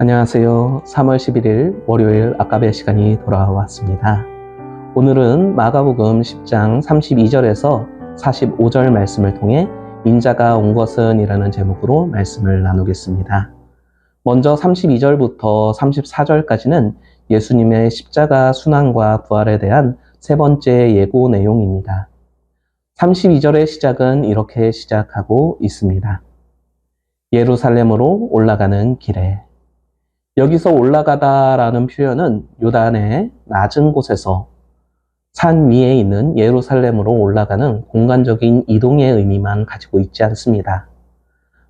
안녕하세요. 3월 11일 월요일 아까베 시간이 돌아왔습니다. 오늘은 마가복음 10장 32절에서 45절 말씀을 통해 인자가 온 것은 이라는 제목으로 말씀을 나누겠습니다. 먼저 32절부터 34절까지는 예수님의 십자가 순환과 부활에 대한 세 번째 예고 내용입니다. 32절의 시작은 이렇게 시작하고 있습니다. 예루살렘으로 올라가는 길에 여기서 올라가다라는 표현은 요단의 낮은 곳에서 산 위에 있는 예루살렘으로 올라가는 공간적인 이동의 의미만 가지고 있지 않습니다.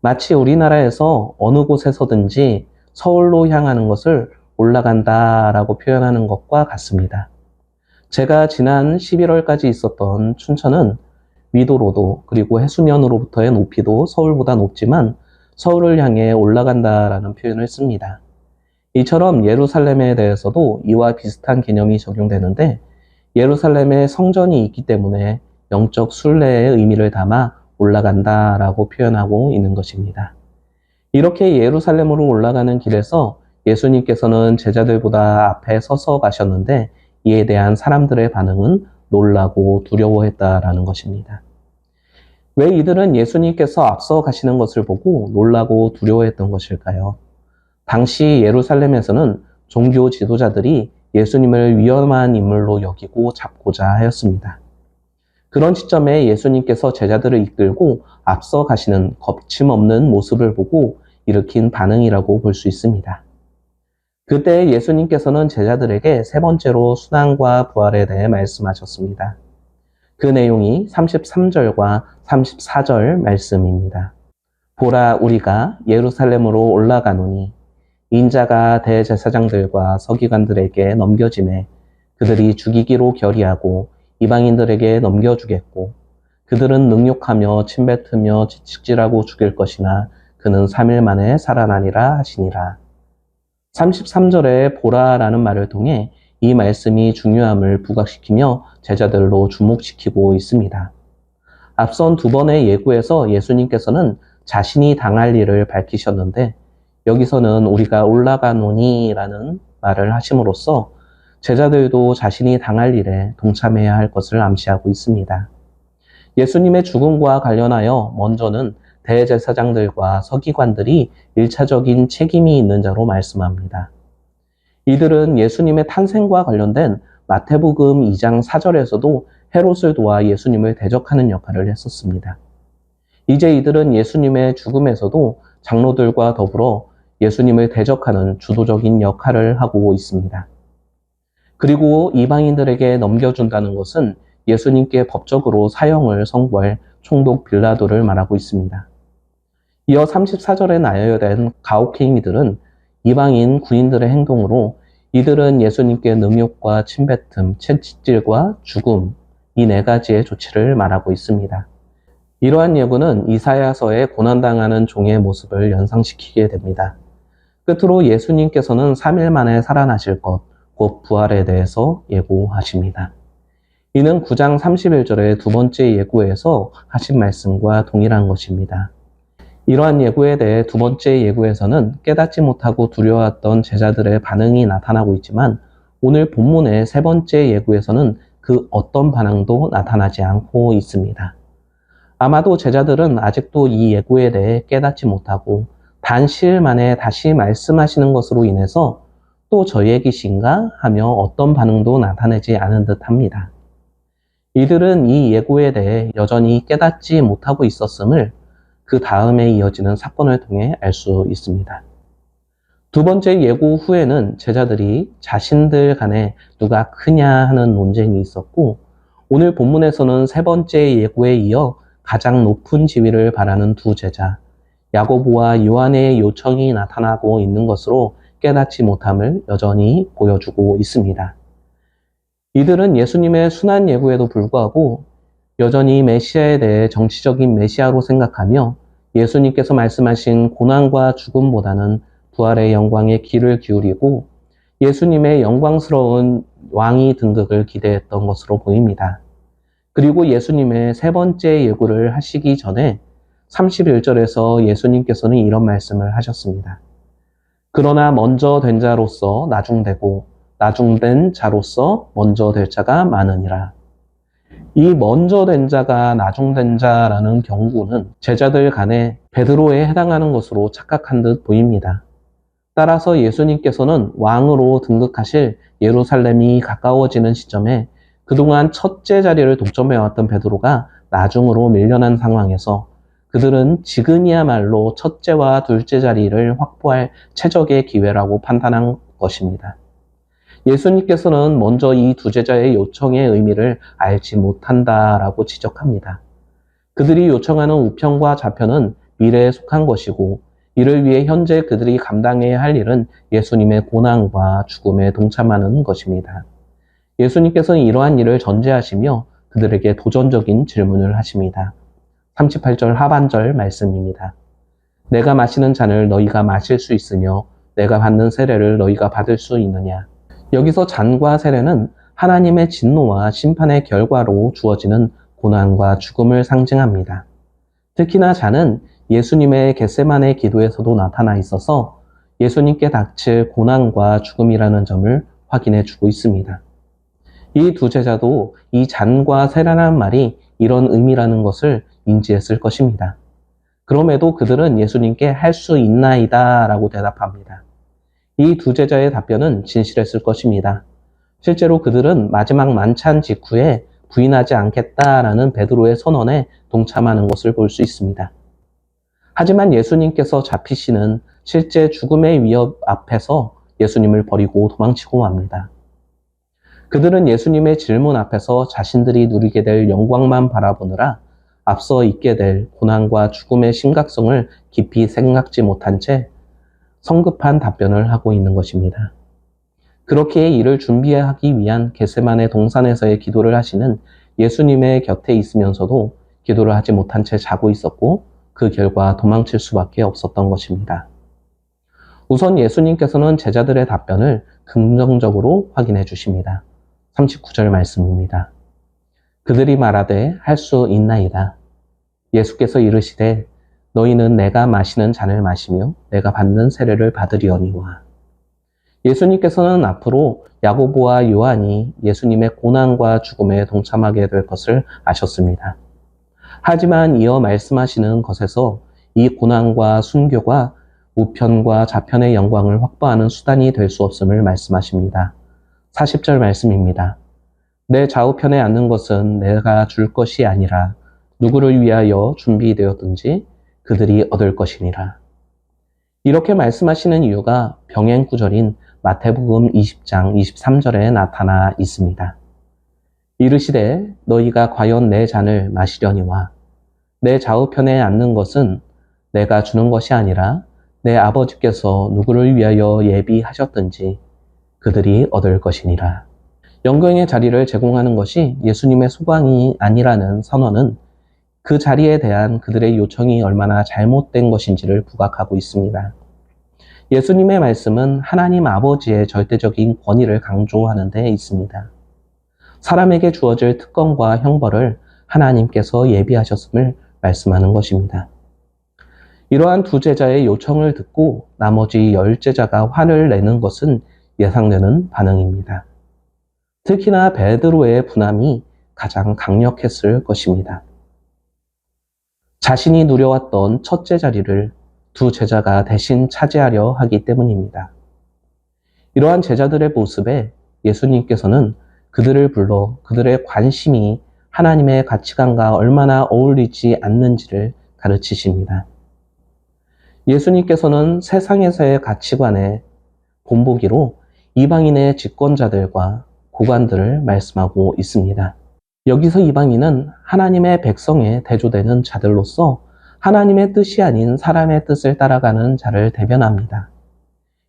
마치 우리나라에서 어느 곳에서든지 서울로 향하는 것을 올라간다라고 표현하는 것과 같습니다. 제가 지난 11월까지 있었던 춘천은 위도로도 그리고 해수면으로부터의 높이도 서울보다 높지만 서울을 향해 올라간다라는 표현을 씁니다. 이처럼 예루살렘에 대해서도 이와 비슷한 개념이 적용되는데 예루살렘에 성전이 있기 때문에 영적 순례의 의미를 담아 올라간다라고 표현하고 있는 것입니다. 이렇게 예루살렘으로 올라가는 길에서 예수님께서는 제자들보다 앞에 서서 가셨는데 이에 대한 사람들의 반응은 놀라고 두려워했다라는 것입니다. 왜 이들은 예수님께서 앞서 가시는 것을 보고 놀라고 두려워했던 것일까요? 당시 예루살렘에서는 종교 지도자들이 예수님을 위험한 인물로 여기고 잡고자 하였습니다. 그런 시점에 예수님께서 제자들을 이끌고 앞서 가시는 겁침없는 모습을 보고 일으킨 반응이라고 볼 수 있습니다. 그때 예수님께서는 제자들에게 세 번째로 순환과 부활에 대해 말씀하셨습니다. 그 내용이 33절과 34절 말씀입니다. 보라 우리가 예루살렘으로 올라가노니 인자가 대제사장들과 서기관들에게 넘겨짐에 그들이 죽이기로 결의하고 이방인들에게 넘겨주겠고 그들은 능욕하며 침뱉으며 지칙질하고 죽일 것이나 그는 3일 만에 살아나니라 하시니라. 33절에 보라라는 말을 통해 이 말씀이 중요함을 부각시키며 제자들로 주목시키고 있습니다. 앞선 두 번의 예고에서 예수님께서는 자신이 당할 일을 밝히셨는데 여기서는 우리가 올라가노니라는 말을 하심으로써 제자들도 자신이 당할 일에 동참해야 할 것을 암시하고 있습니다. 예수님의 죽음과 관련하여 먼저는 대제사장들과 서기관들이 일차적인 책임이 있는 자로 말씀합니다. 이들은 예수님의 탄생과 관련된 마태복음 2장 4절에서도 헤롯을 도와 예수님을 대적하는 역할을 했었습니다. 이제 이들은 예수님의 죽음에서도 장로들과 더불어 예수님을 대적하는 주도적인 역할을 하고 있습니다. 그리고 이방인들에게 넘겨준다는 것은 예수님께 법적으로 사형을 선고할 총독 빌라도를 말하고 있습니다. 이어 34절에 나열된 가혹행위들은 이방인 군인들의 행동으로 이들은 예수님께 능욕과 침뱉음, 채찍질과 죽음 이 네 가지의 조치를 말하고 있습니다. 이러한 예고는 이사야서에 고난당하는 종의 모습을 연상시키게 됩니다. 끝으로 예수님께서는 3일 만에 살아나실 것, 곧 부활에 대해서 예고하십니다. 이는 9장 31절의 두 번째 예고에서 하신 말씀과 동일한 것입니다. 이러한 예고에 대해 두 번째 예고에서는 깨닫지 못하고 두려워했던 제자들의 반응이 나타나고 있지만 오늘 본문의 세 번째 예고에서는 그 어떤 반응도 나타나지 않고 있습니다. 아마도 제자들은 아직도 이 예고에 대해 깨닫지 못하고 단시일 만에 다시 말씀하시는 것으로 인해서 또 저의 기신가 하며 어떤 반응도 나타내지 않은 듯 합니다. 이들은 이 예고에 대해 여전히 깨닫지 못하고 있었음을 그 다음에 이어지는 사건을 통해 알 수 있습니다. 두 번째 예고 후에는 제자들이 자신들 간에 누가 크냐 하는 논쟁이 있었고 오늘 본문에서는 세 번째 예고에 이어 가장 높은 지위를 바라는 두 제자 야고보와 요한의 요청이 나타나고 있는 것으로 깨닫지 못함을 여전히 보여주고 있습니다. 이들은 예수님의 순한 예고에도 불구하고 여전히 메시아에 대해 정치적인 메시아로 생각하며 예수님께서 말씀하신 고난과 죽음보다는 부활의 영광에 귀를 기울이고 예수님의 영광스러운 왕이 등극을 기대했던 것으로 보입니다. 그리고 예수님의 세 번째 예고를 하시기 전에 31절에서 예수님께서는 이런 말씀을 하셨습니다. 그러나 먼저 된 자로서 나중되고 나중된 자로서 먼저 될 자가 많으니라. 이 먼저 된 자가 나중된 자라는 경고는 제자들 간에 베드로에 해당하는 것으로 착각한 듯 보입니다. 따라서 예수님께서는 왕으로 등극하실 예루살렘이 가까워지는 시점에 그동안 첫째 자리를 독점해왔던 베드로가 나중으로 밀려난 상황에서 그들은 지금이야말로 첫째와 둘째 자리를 확보할 최적의 기회라고 판단한 것입니다. 예수님께서는 먼저 이 두 제자의 요청의 의미를 알지 못한다라고 지적합니다. 그들이 요청하는 우편과 좌편은 미래에 속한 것이고 이를 위해 현재 그들이 감당해야 할 일은 예수님의 고난과 죽음에 동참하는 것입니다. 예수님께서는 이러한 일을 전제하시며 그들에게 도전적인 질문을 하십니다. 38절 하반절 말씀입니다. 내가 마시는 잔을 너희가 마실 수 있으며 내가 받는 세례를 너희가 받을 수 있느냐. 여기서 잔과 세례는 하나님의 진노와 심판의 결과로 주어지는 고난과 죽음을 상징합니다. 특히나 잔은 예수님의 겟세만의 기도에서도 나타나 있어서 예수님께 닥칠 고난과 죽음이라는 점을 확인해 주고 있습니다. 이 두 제자도 이 잔과 세라는 말이 이런 의미라는 것을 인지했을 것입니다. 그럼에도 그들은 예수님께 할 수 있나이다 라고 대답합니다. 이 두 제자의 답변은 진실했을 것입니다. 실제로 그들은 마지막 만찬 직후에 부인하지 않겠다라는 베드로의 선언에 동참하는 것을 볼 수 있습니다. 하지만 예수님께서 잡히시는 실제 죽음의 위협 앞에서 예수님을 버리고 도망치고 맙니다. 그들은 예수님의 질문 앞에서 자신들이 누리게 될 영광만 바라보느라 앞서 있게 될 고난과 죽음의 심각성을 깊이 생각지 못한 채 성급한 답변을 하고 있는 것입니다. 그렇게 이를 준비하기 위한 게세만의 동산에서의 기도를 하시는 예수님의 곁에 있으면서도 기도를 하지 못한 채 자고 있었고 그 결과 도망칠 수밖에 없었던 것입니다. 우선 예수님께서는 제자들의 답변을 긍정적으로 확인해 주십니다. 39절 말씀입니다. 그들이 말하되 할 수 있나이다. 예수께서 이르시되 너희는 내가 마시는 잔을 마시며 내가 받는 세례를 받으리오니와. 예수님께서는 앞으로 야고보와 요한이 예수님의 고난과 죽음에 동참하게 될 것을 아셨습니다. 하지만 이어 말씀하시는 것에서 이 고난과 순교가 우편과 좌편의 영광을 확보하는 수단이 될 수 없음을 말씀하십니다. 40절 말씀입니다. 내 좌우편에 앉는 것은 내가 줄 것이 아니라 누구를 위하여 준비되었든지 그들이 얻을 것이니라. 이렇게 말씀하시는 이유가 병행 구절인 마태복음 20장 23절에 나타나 있습니다. 이르시되 너희가 과연 내 잔을 마시려니와 내 좌우편에 앉는 것은 내가 주는 것이 아니라 내 아버지께서 누구를 위하여 예비하셨든지 그들이 얻을 것이니라. 영광의 자리를 제공하는 것이 예수님의 소망이 아니라는 선언은 그 자리에 대한 그들의 요청이 얼마나 잘못된 것인지를 부각하고 있습니다. 예수님의 말씀은 하나님 아버지의 절대적인 권위를 강조하는 데 있습니다. 사람에게 주어질 특권과 형벌을 하나님께서 예비하셨음을 말씀하는 것입니다. 이러한 두 제자의 요청을 듣고 나머지 열 제자가 화를 내는 것은 예상되는 반응입니다. 특히나 베드로의 분함이 가장 강력했을 것입니다. 자신이 누려왔던 첫째 자리를 두 제자가 대신 차지하려 하기 때문입니다. 이러한 제자들의 모습에 예수님께서는 그들을 불러 그들의 관심이 하나님의 가치관과 얼마나 어울리지 않는지를 가르치십니다. 예수님께서는 세상에서의 가치관에 본보기로 이방인의 집권자들과 고관들을 말씀하고 있습니다. 여기서 이방인은 하나님의 백성에 대조되는 자들로서 하나님의 뜻이 아닌 사람의 뜻을 따라가는 자를 대변합니다.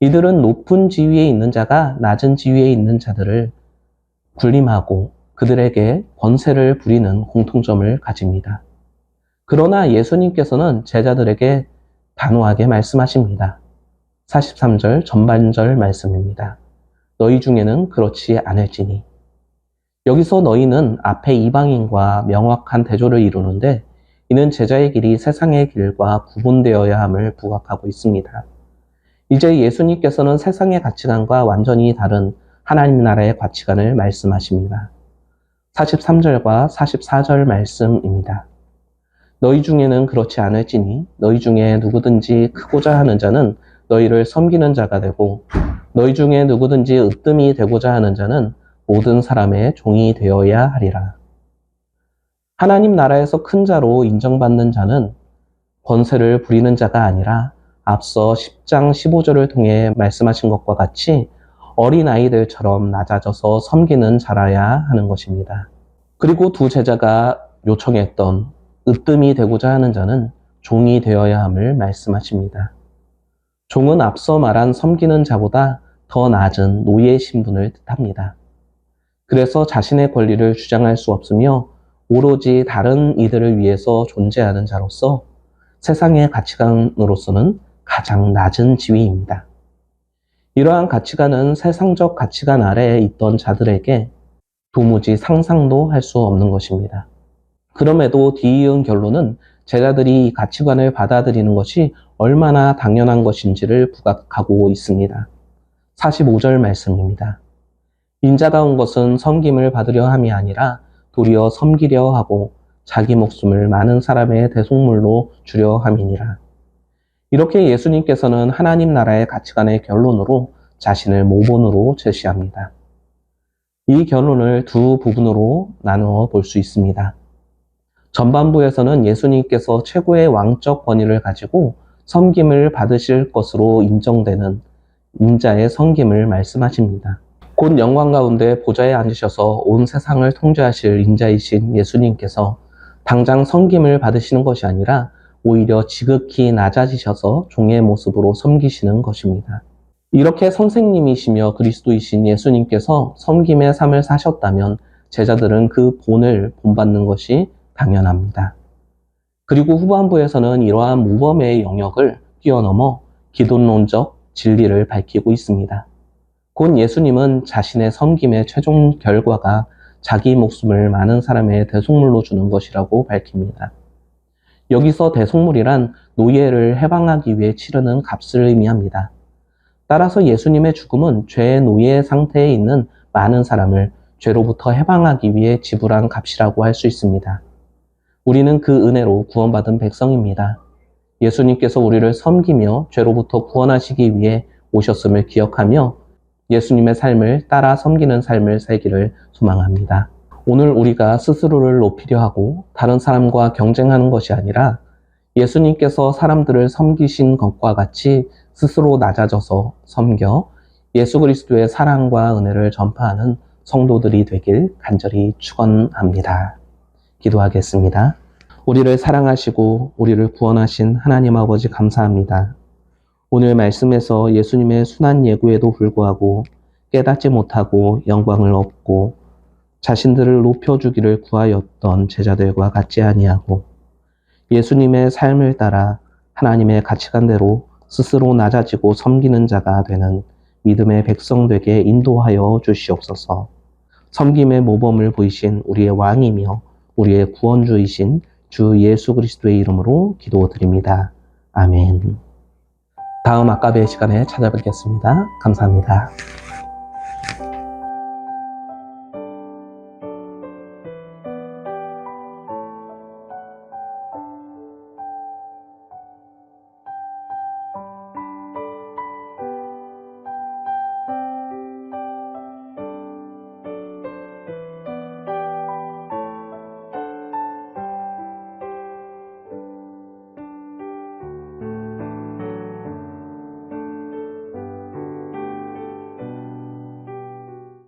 이들은 높은 지위에 있는 자가 낮은 지위에 있는 자들을 군림하고 그들에게 권세를 부리는 공통점을 가집니다. 그러나 예수님께서는 제자들에게 단호하게 말씀하십니다. 43절 전반절 말씀입니다. 너희 중에는 그렇지 않을지니 여기서 너희는 앞에 이방인과 명확한 대조를 이루는데 이는 제자의 길이 세상의 길과 구분되어야 함을 부각하고 있습니다. 이제 예수님께서는 세상의 가치관과 완전히 다른 하나님 나라의 가치관을 말씀하십니다. 43절과 44절 말씀입니다. 너희 중에는 그렇지 않을지니 너희 중에 누구든지 크고자 하는 자는 너희를 섬기는 자가 되고 너희 중에 누구든지 으뜸이 되고자 하는 자는 모든 사람의 종이 되어야 하리라. 하나님 나라에서 큰 자로 인정받는 자는 권세를 부리는 자가 아니라 앞서 10장 15절을 통해 말씀하신 것과 같이 어린아이들처럼 낮아져서 섬기는 자라야 하는 것입니다. 그리고 두 제자가 요청했던 으뜸이 되고자 하는 자는 종이 되어야 함을 말씀하십니다. 종은 앞서 말한 섬기는 자보다 더 낮은 노예 신분을 뜻합니다. 그래서 자신의 권리를 주장할 수 없으며 오로지 다른 이들을 위해서 존재하는 자로서 세상의 가치관으로서는 가장 낮은 지위입니다. 이러한 가치관은 세상적 가치관 아래에 있던 자들에게 도무지 상상도 할 수 없는 것입니다. 그럼에도 뒤이은 결론은 제자들이 이 가치관을 받아들이는 것이 얼마나 당연한 것인지를 부각하고 있습니다. 45절 말씀입니다. 인자다운 것은 섬김을 받으려 함이 아니라 도리어 섬기려 하고 자기 목숨을 많은 사람의 대속물로 주려 함이니라. 이렇게 예수님께서는 하나님 나라의 가치관의 결론으로 자신을 모본으로 제시합니다. 이 결론을 두 부분으로 나누어 볼 수 있습니다. 전반부에서는 예수님께서 최고의 왕적 권위를 가지고 섬김을 받으실 것으로 인정되는 인자의 섬김을 말씀하십니다. 곧 영광 가운데 보좌에 앉으셔서 온 세상을 통제하실 인자이신 예수님께서 당장 섬김을 받으시는 것이 아니라 오히려 지극히 낮아지셔서 종의 모습으로 섬기시는 것입니다. 이렇게 선생님이시며 그리스도이신 예수님께서 섬김의 삶을 사셨다면 제자들은 그 본을 본받는 것이 당연합니다. 그리고 후반부에서는 이러한 모범의 영역을 뛰어넘어 기독론적 진리를 밝히고 있습니다. 곧 예수님은 자신의 섬김의 최종 결과가 자기 목숨을 많은 사람의 대속물로 주는 것이라고 밝힙니다. 여기서 대속물이란 노예를 해방하기 위해 치르는 값을 의미합니다. 따라서 예수님의 죽음은 죄의 노예 상태에 있는 많은 사람을 죄로부터 해방하기 위해 지불한 값이라고 할 수 있습니다. 우리는 그 은혜로 구원받은 백성입니다. 예수님께서 우리를 섬기며 죄로부터 구원하시기 위해 오셨음을 기억하며 예수님의 삶을 따라 섬기는 삶을 살기를 소망합니다. 오늘 우리가 스스로를 높이려 하고 다른 사람과 경쟁하는 것이 아니라 예수님께서 사람들을 섬기신 것과 같이 스스로 낮아져서 섬겨 예수 그리스도의 사랑과 은혜를 전파하는 성도들이 되길 간절히 축원합니다. 기도하겠습니다. 우리를 사랑하시고 우리를 구원하신 하나님 아버지 감사합니다. 오늘 말씀에서 예수님의 순한 예고에도 불구하고 깨닫지 못하고 영광을 얻고 자신들을 높여주기를 구하였던 제자들과 같지 아니하고 예수님의 삶을 따라 하나님의 가치관대로 스스로 낮아지고 섬기는 자가 되는 믿음의 백성 되게 인도하여 주시옵소서. 섬김의 모범을 보이신 우리의 왕이며 우리의 구원주이신 주 예수 그리스도의 이름으로 기도드립니다. 아멘. 다음 아까베의 시간에 찾아뵙겠습니다. 감사합니다.